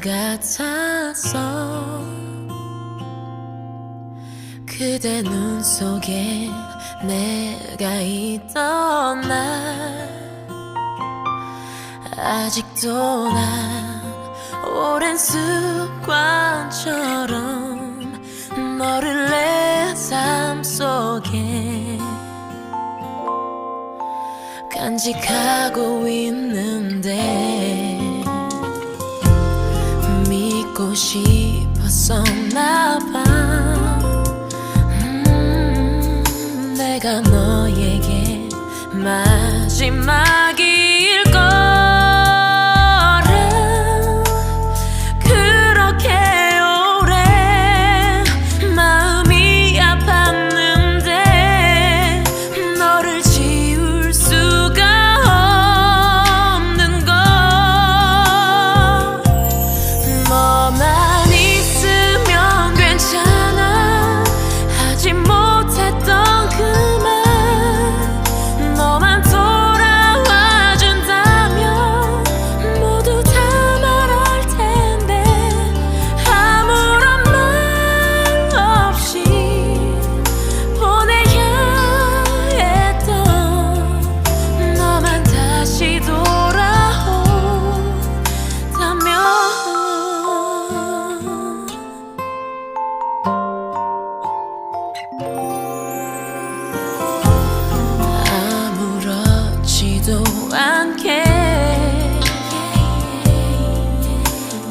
같았어 그대 눈 속에 내가 있던 날 아직도 난 오랜 습관처럼 너를 내 삶 속에 간직하고 있는데 싶었었나 봐. 음, 내가 너에게 마지막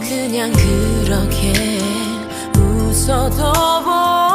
그냥 그렇게 웃어도